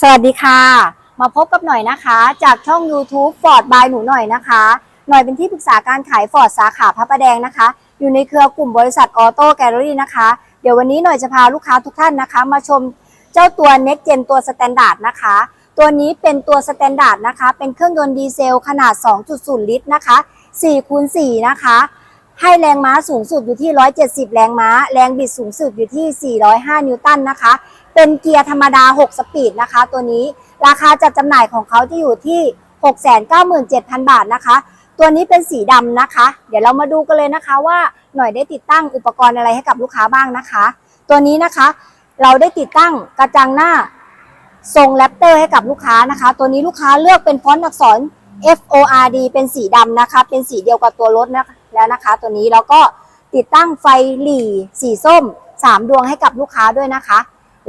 สวัสดีค่ะ มาพบกับหน่อยนะคะ จากช่อง YouTube Ford by หนูหน่อยนะคะ หน่อยเป็นที่ปรึกษาการขาย Ford สาขาพระประแดงนะคะ อยู่ในเครือกลุ่มบริษัทออโต้แกลเลอรี่นะคะ เดี๋ยววันนี้หน่อยจะพาลูกค้าทุกท่านนะคะ มาชมเจ้าตัว Next Gen ตัวสแตนดาร์ดนะคะ ตัวนี้เป็นตัวสแตนดาร์ดนะคะ เป็นเครื่องยนต์ดีเซลขนาด 2.0 ลิตรนะคะ4คูณ4นะคะ ให้แรงม้าสูงสุดอยู่ที่ 170 แรงม้า แรงบิดสูงสุดอยู่ที่ 405 นิวตันนะคะ เป็นเกียร์ธรรมดา 6 สปีดนะคะ ตัวนี้ราคาจัดจำหน่ายของเขาจะอยู่ที่ 697,000 บาทนะคะ ตัวนี้เป็นสีดำนะคะ เดี๋ยวเรามาดูกันเลยนะคะว่าหน่อยได้ติดตั้งอุปกรณ์อะไรให้กับลูกค้าบ้างนะคะ ตัวนี้นะคะเราได้ติดตั้งกระจังหน้าทรงแรปเตอร์ให้กับลูกค้านะคะ ตัวนี้ลูกค้าเลือกเป็นฟอนต์อักษร F O R D เป็นสีดำนะคะ เป็นสีเดียวกับตัวรถนะคะ แล้วนะคะ ตัวนี้แล้วก็ติดตั้งไฟหลีสีส้ม 3 ดวงให้กับลูกค้าด้วยนะคะ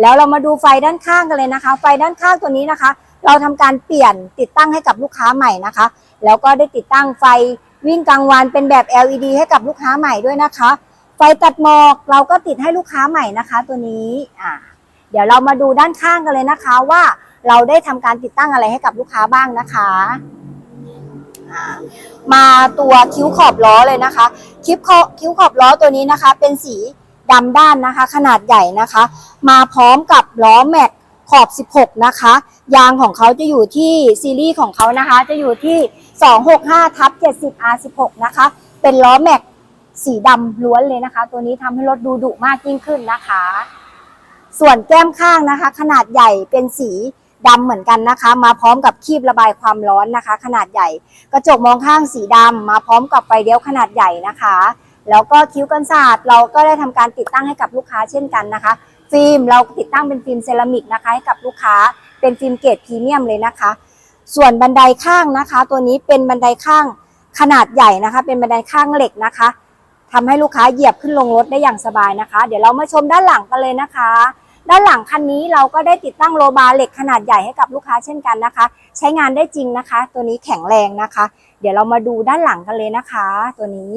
แล้วเรามาดูไฟด้านข้างกันเลยนะคะ ไฟด้านข้างตัวนี้นะคะ เราทำการเปลี่ยนติดตั้งให้กับลูกค้าใหม่นะคะ แล้วก็ได้ติดตั้งไฟวิ่งกลางวันเป็นแบบ LED ให้กับลูกค้าใหม่ด้วยนะคะ ไฟตัดหมอกเราก็ติดให้ลูกค้าใหม่นะคะ ตัวนี้อ่าเดี๋ยวเรามาดูด้านข้างกันเลยนะคะว่าเราได้ทำการติดตั้งอะไรให้กับลูกค้าบ้างนะคะ มาตัวคิ้วขอบล้อเลยนะคะคิ้วคิ้วขอบล้อตัวนี้นะคะ เป็นสีดำด้านนะคะ ขนาดใหญ่นะคะ มาพร้อมกับล้อแม็กขอบ 16 นะคะ ยางของเขาจะอยู่ที่ซีรีส์ของเขานะคะ จะอยู่ที่ 265ทับ70 R16 นะคะ เป็นล้อแม็กสีดำล้วนเลยนะคะ ตัวนี้ทำให้รถดูดุมากยิ่งขึ้นนะคะ ส่วนแก้มข้างนะคะ ขนาดใหญ่เป็นสี ดำเหมือนกันนะคะ มาพร้อมกับคีบระบายความร้อนนะคะ ขนาดใหญ่ กระจกมองข้างสีดำมาพร้อมกับไฟเลี้ยวขนาดใหญ่นะคะ แล้วก็คิ้วกันศาสตร์เราก็ได้ทำการติดตั้งให้กับลูกค้าเช่นกันนะคะ ฟิล์มเราติดตั้งเป็นฟิล์มเซรามิกนะคะให้กับลูกค้าเป็นฟิล์มเกรดพรีเมียมเลยนะคะ ส่วนบันไดข้างนะคะ ตัวนี้เป็นบันไดข้างขนาดใหญ่นะคะ เป็นบันไดข้างเหล็กนะคะทำให้ลูกค้าเหยียบขึ้นลงรถได้อย่างสบายนะคะ เดี๋ยวเรามาชมด้านหลังกันเลยนะคะ ด้านหลังคันนี้เราก็ได้ติดตั้งโลบาร์เหล็กขนาดใหญ่ให้กับลูกค้าเช่นกันนะคะ ใช้งานได้จริงนะคะ ตัวนี้แข็งแรงนะคะ เดี๋ยวเรามาดูด้านหลังกันเลยนะคะ ตัวนี้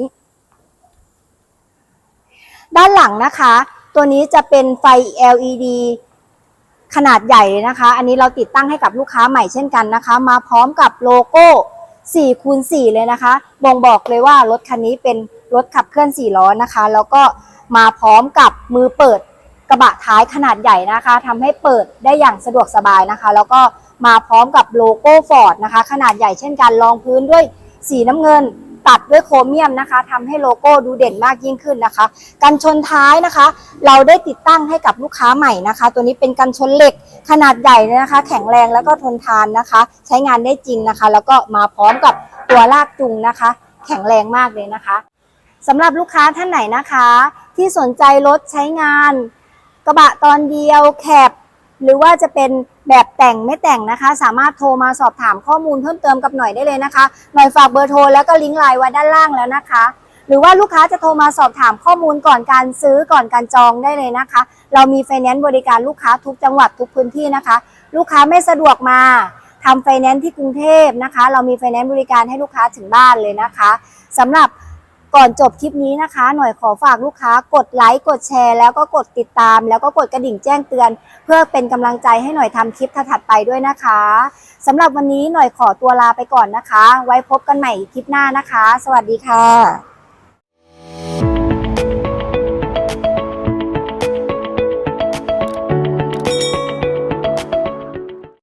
ด้านหลังนะคะ ตัวนี้จะเป็นไฟ LED ขนาดใหญ่นะคะ อันนี้เราติดตั้งให้กับลูกค้าใหม่เช่นกันนะคะ มาพร้อมกับโลโก้4คูณ4เลยนะคะ บ่งบอกเลยว่ารถคันนี้เป็นรถขับเคลื่อน 4 ล้อนะคะ แล้วก็มาพร้อมกับมือเปิด กระบะท้ายขนาดใหญ่นะคะทำให้เปิดได้อย่างสะดวกสบายนะคะ แล้วก็มาพร้อมกับโลโก้ฟอร์ดนะคะ ขนาดใหญ่เช่นกันรองพื้นด้วยสีน้ำเงินตัดด้วยโครเมียมนะคะทำให้โลโก้ดูเด่นมากยิ่งขึ้นนะคะ กันชนท้ายนะคะ เราได้ติดตั้งให้กับลูกค้าใหม่นะคะ ตัวนี้เป็นกันชนเหล็กขนาดใหญ่นะคะ แข็งแรงแล้วก็ทนทานนะคะ ใช้งานได้จริงนะคะ แล้วก็มาพร้อมกับตัวลากจูงนะคะ แข็งแรงมากเลยนะคะสำหรับลูกค้าท่านไหนนะคะ ที่สนใจรถใช้งาน กระบะตอนเดียวแคบหรือว่าจะเป็นแบบแต่งไม่แต่งนะคะ สามารถโทรมาสอบถามข้อมูลเพิ่มเติมกับหน่อยได้เลยนะคะหน่อยฝากเบอร์โทรแล้วก็ลิงก์ไลน์ไว้ด้านล่างแล้วนะคะ หรือว่าลูกค้าจะโทรมาสอบถามข้อมูลก่อนการซื้อก่อนการจองได้เลยนะคะ เรามีไฟแนนซ์บริการลูกค้าทุกจังหวัดทุกพื้นที่นะคะ ลูกค้าไม่สะดวกมาทำไฟแนนซ์ที่กรุงเทพนะคะ เรามีไฟแนนซ์บริการให้ลูกค้าถึงบ้านเลยนะคะสำหรับ ก่อนจบคลิปนี้นะคะ หน่อยขอฝากลูกค้ากดไลค์กดแชร์แล้วก็กดติดตาม แล้วก็กดกระดิ่งแจ้งเตือน เพื่อเป็นกำลังใจให้หน่อยทำคลิปถัดไปด้วยนะคะสำหรับวันนี้หน่อยขอตัวลาไปก่อนนะคะ ไว้พบกันใหม่คลิปหน้านะคะ สวัสดีค่ะ